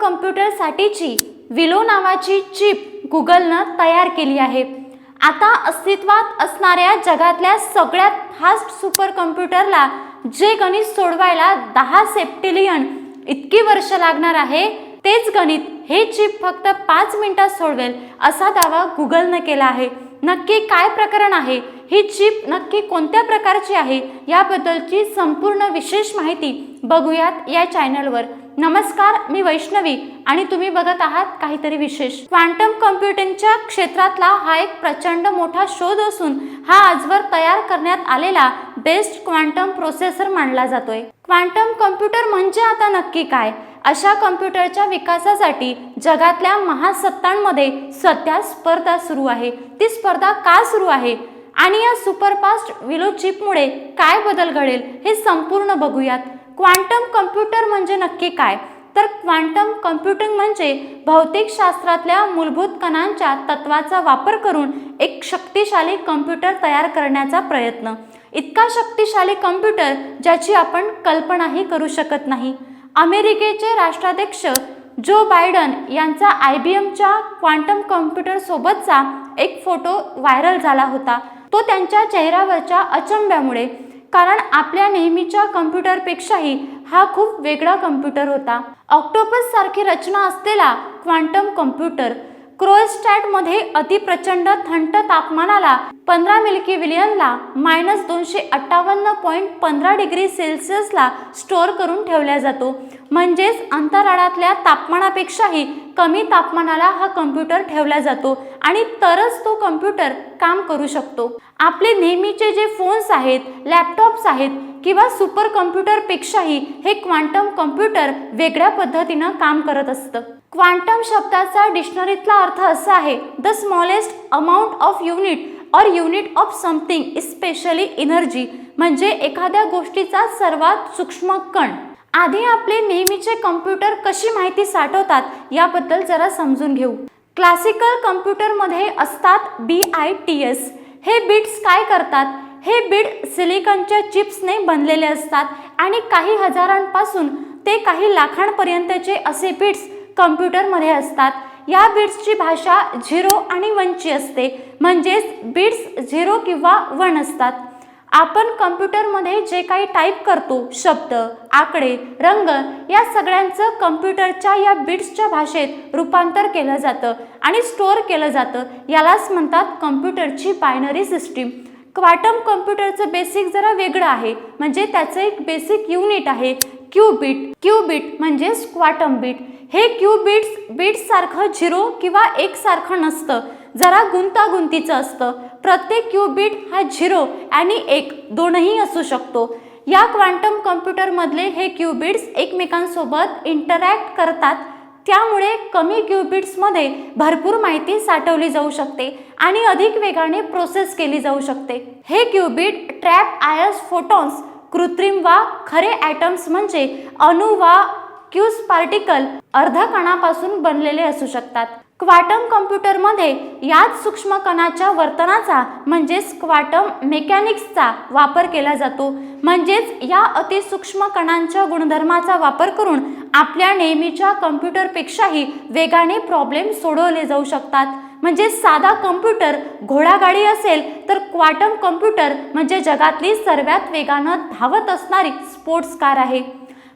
कम्प्युटरसाठीची विलो नावाची चिप गुगलनं तयार केली आहे. आता अस्तित्वात असणाऱ्या जगातल्या सगळ्यात फास्ट सुपर कम्प्युटरला जे गणित सोडवायला दहा सेप्टिलियन इतकी वर्ष लागणार आहे तेच गणित हे चिप फक्त पाच मिनिटात सोडवेल असा दावा गुगलनं केला आहे. नक्की काय प्रकरण आहे? ही चिप नक्की कोणत्या प्रकारची आहे? याबद्दलची संपूर्ण विशेष माहिती बघूयात या चॅनलवर नमस्कार मी वैष्णवी आणि तुम्ही बघत आहात काहीतरी विशेष. क्वांटम कम्प्युटिंगच्या क्षेत्रातला हा एक प्रचंड मोठा शोध असून हा आजवर तयार करण्यात आलेला बेस्ट क्वांटम प्रोसेसर मानला जातोय. क्वांटम कम्प्युटर म्हणजे आता नक्की काय? अशा कम्प्युटरच्या विकासासाठी जगातल्या महासत्तांमध्ये सध्या स्पर्धा सुरू आहे. ती स्पर्धा का सुरू आहे? आणि या सुपरफास्ट विलो चिपमुळे काय बदल घडेल हे संपूर्ण बघूयात. क्वांटम कम्प्युटर म्हणजे नक्की काय? तर क्वांटम कम्प्युटिंग म्हणजे भौतिकशास्त्रातल्या मूलभूत कणांच्या तत्वाचा वापर करून एक शक्तिशाली कम्प्युटर तयार करण्याचा प्रयत्न. इतका शक्तिशाली कम्प्युटर ज्याची आपण कल्पनाही करू शकत नाही. अमेरिकेचे राष्ट्राध्यक्ष जो बायडन यांचा आय बी एमच्या क्वांटम कम्प्युटरसोबतचा एक फोटो व्हायरल झाला होता. तो त्यांच्या चेहऱ्यावरच्या अचंब्यामुळे. कारण आपल्या नेहमीच्या कम्प्युटरपेक्षाही हा खूप वेगळा कम्प्युटर होता. ऑक्टोपस सारखी रचना असलेला क्वांटम कम्प्युटर क्रोएस्टॅटमध्ये अतिप्रचंड थंड तापमानाला पंधरा मिल्की विलियनला मायनस दोनशे अठ्ठावन्न पॉईंट पंधरा डिग्री सेल्सिअसला स्टोअर करून ठेवला जातो. म्हणजेच अंतराळातल्या तापमानापेक्षाही कमी तापमानाला हा कम्प्युटर ठेवला जातो आणि तरच तो कम्प्युटर काम करू शकतो. आपले नेहमीचे जे फोन्स आहेत लॅपटॉप्स आहेत किंवा सुपर कम्प्युटरपेक्षाही हे क्वांटम कम्प्युटर वेगळ्या पद्धतीनं काम करत असतं. क्वांटम शब्दाचा डिक्शनरीतला अर्थ असा आहे the smallest amount of unit or unit of something specially energy म्हणजे एखाद्या गोष्टीचा सर्वात सूक्ष्म कण. आधी आपले नेहमीचे कम्प्युटर कशी माहिती साठवतात याबद्दल जरा समजून घेऊ. क्लासिकल कम्प्युटरमध्ये असतात बी आय टी एस हे बिट्स काय करतात? हे बीट सिलिकॉनच्या चिप्सने बनलेले असतात आणि काही हजारांपासून ते काही लाखांपर्यंतचे असे बिट्स कम्प्युटरमध्ये असतात. या बिट्सची भाषा झिरो आणि वनची असते. म्हणजेच बिट्स झिरो किंवा वन असतात. आपण कम्प्युटरमध्ये जे काही टाईप करतो शब्द आकडे रंग या सगळ्यांचं कम्प्युटरच्या या बिट्सच्या भाषेत रूपांतर केलं जातं आणि स्टोअर केलं जातं. यालाच म्हणतात कम्प्युटरची बायनरी सिस्टीम. क्वाटम कम्प्युटरचं बेसिक जरा वेगळं आहे. म्हणजे त्याचं एक बेसिक युनिट आहे. क्यूबिट क्यूबिट म्हणजेच क्वाटम बीट हे क्यूबिट्स बीट्ससारखं झिरो किंवा एक सारखं नसतं. जरा गुंतागुंतीचं असतं. प्रत्येक क्यूबिट हा झिरो आणि एक दोनही असू शकतो. या क्वांटम कम्प्युटरमधले हे क्यूबिट्स एकमेकांसोबत इंटरॅक्ट करतात. त्यामुळे कमी क्यूबिट्समध्ये भरपूर माहिती साठवली जाऊ शकते आणि अधिक वेगाने प्रोसेस केली जाऊ शकते. हे क्युबिट ट्रॅप आयस फोटॉन्स कृत्रिम वा खरे ॲटम्स म्हणजे अणू वा क्यूज पार्टिकल अर्धा कणापासून बनलेले असू शकतात. क्वाटम कॉम्प्युटरमध्ये याच सूक्ष्म कणाच्या वर्तनाचा म्हणजेच क्वाटम मेकॅनिक्सचा वापर केला जातो. म्हणजेच या अतिसूक्ष्म कणांच्या गुणधर्माचा वापर करून आपल्या नेहमीच्या कम्प्युटरपेक्षाही वेगाने प्रॉब्लेम सोडवले जाऊ शकतात. म्हणजे साधा कम्प्युटर घोडागाडी असेल तर क्वाटम कम्प्युटर म्हणजे जगातली सर्वात वेगानं धावत असणारी स्पोर्ट्स कार आहे.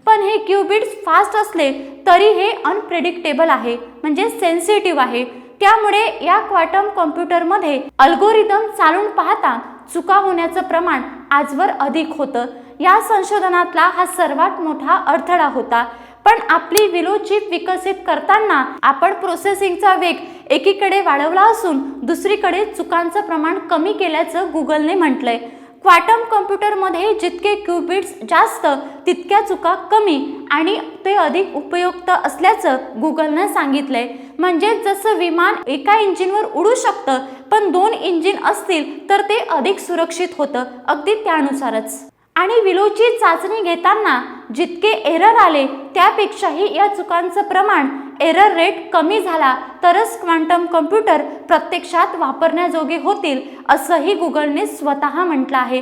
पण हे क्यूबिट्स फास्ट असले तरी हे अनप्रेडिक्टेबल आहे म्हणजे सेन्सिटिव्ह आहे. त्यामुळे या क्वांटम कॉम्प्युटरमध्ये अल्गोरिदम चालून पाहता चुका होण्याचं प्रमाण आजवर अधिक होतं. या संशोधनातला हा सर्वात मोठा अडथळा होता. पण आपली विलो चिप विकसित करताना आपण प्रोसेसिंगचा वेग एकीकडे वाढवला असून दुसरीकडे चुकांचं प्रमाण कमी केल्याचं गुगलने म्हटलंय. क्वाटम कम्प्युटरमध्ये जितके क्युबिट्स जास्त तितक्या चुका कमी आणि ते अधिक उपयुक्त असल्याचं गुगलनं सांगितलंय. म्हणजे जसं विमान एका इंजिनवर उडू शकतं पण दोन इंजिन असतील तर ते अधिक सुरक्षित होतं अगदी त्यानुसारच. आणि विलोची चाचणी घेताना जितके एरर आले त्यापेक्षाही या चुकांचं प्रमाण एरर रेट कमी झाला तरच क्वांटम कम्प्युटर प्रत्यक्षात वापरण्याजोगे होतील असंही गुगलने स्वतः म्हटलं आहे.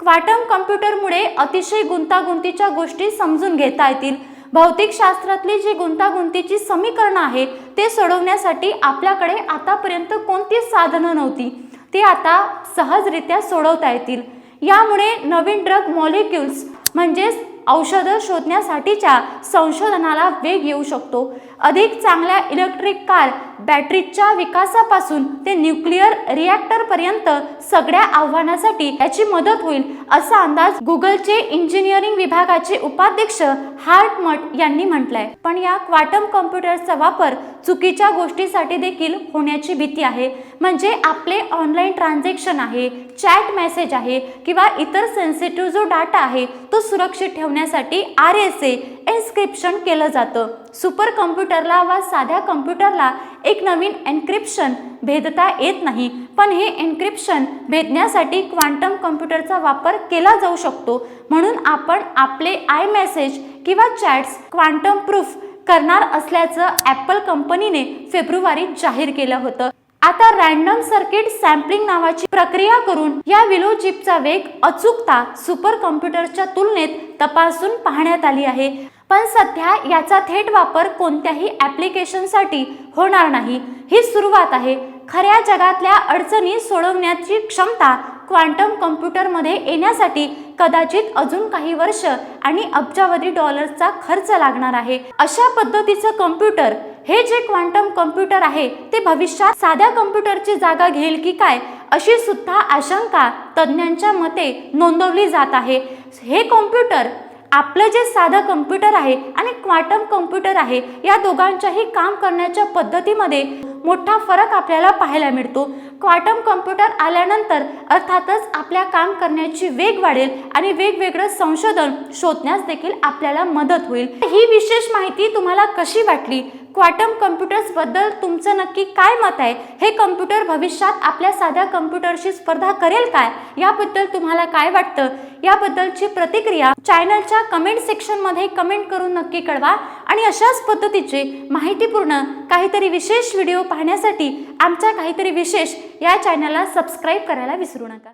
क्वांटम कम्प्युटरमुळे अतिशय गुंतागुंतीच्या गोष्टी समजून घेता येतील. भौतिकशास्त्रातली जी गुंतागुंतीची समीकरणं आहेत ते सोडवण्यासाठी आपल्याकडे आतापर्यंत कोणतीच साधनं नव्हती ते आता सहजरित्या सोडवता येतील. यामुळे नवीन ड्रग मॉलिक्युल्स म्हणजेच औषधं शोधण्यासाठीच्या संशोधनाला वेग येऊ शकतो. अधिक चांगल्या इलेक्ट्रिक कार बॅटरीच्या विकासापासून ते न्यूक्लिअर रिॲक्टरपर्यंत सगळ्या आव्हानासाठी याची मदत होईल असा अंदाज गुगलचे इंजिनिअरिंग विभागाचे उपाध्यक्ष हार्ट मट यांनी म्हटलंय. पण या क्वांटम कॉम्प्युटर्सचा वापर चुकीच्या गोष्टीसाठी देखील होण्याची भीती आहे. म्हणजे आपले ऑनलाईन ट्रान्झॅक्शन आहे चॅट मेसेज आहे किंवा इतर सेन्सिटिव्ह जो डाटा आहे तो सुरक्षित ठेवण्यासाठी आर एस ए एन्स्क्रिप्शन केलं जातं. सुपर कम्प्युटरला वा साध्या कम्प्युटरला एक नवीन एन्क्रिप्शन भेदता येत नाही. पण हे एन्क्रिप्शन भेदण्यासाठी क्वांटम कम्प्युटरचा वापर केला जाऊ शकतो. म्हणून आपण आपले आय मेसेज किंवा चॅट्स क्वांटम प्रूफ करणार असल्याचं ॲपल कंपनीने फेब्रुवारीत जाहीर केलं होतं. आता रॅन्डम सर्किट सॅम्पलिंग नावाची प्रक्रिया करून या विलो चिपचा वेग अचूकता सुपर कॉम्प्युटरच्या तुलनेत तपासून पाहण्यात आली आहे. पण सध्या याचा थेट वापर कोणत्याही ॲप्लिकेशनसाठी होणार नाही. ही सुरुवात आहे. खऱ्या जगातल्या अडचणी सोडवण्याची क्षमता क्वांटम कम्प्युटरमध्ये येण्यासाठी कदाचित अजून काही वर्ष आणि अब्जावधी डॉलर्सचा खर्च लागणार आहे. अशा पद्धतीचं कम्प्युटर हे जे क्वांटम कम्प्युटर आहे ते भविष्यात साध्या कम्प्युटरची जागा घेईल की काय अशी सुद्धा आशंका तज्ज्ञांच्या मते नोंदवली जात आहे. हे कॉम्प्युटर आपलं जे साधं कम्प्युटर आहे आणि क्वांटम कम्प्युटर आहे या दोघांच्याही काम करण्याच्या पद्धतीमध्ये मोठा फरक आपल्याला पाहायला मिळतो. क्वांटम कम्प्युटर आल्यानंतर अर्थातच आपल्या काम करण्याची वेग वाढेल आणि वेगवेगळं संशोधन शोधण्यास देखील आपल्याला मदत होईल. ही विशेष माहिती तुम्हाला कशी वाटली? क्वांटम कम्प्युटर्सबद्दल तुमचं नक्की काय मत आहे? हे कम्प्युटर भविष्यात आपल्या साध्या कम्प्युटरशी स्पर्धा करेल काय? याबद्दल तुम्हाला काय वाटतं? याबद्दलची प्रतिक्रिया चॅनलच्या कमेंट सेक्शनमध्ये कमेंट करून नक्की कळवा. आणि अशाच पद्धतीचे माहितीपूर्ण काहीतरी विशेष व्हिडिओ पाहण्यासाठी आमच्या काहीतरी विशेष या चॅनलला सबस्क्राईब करायला विसरू नका.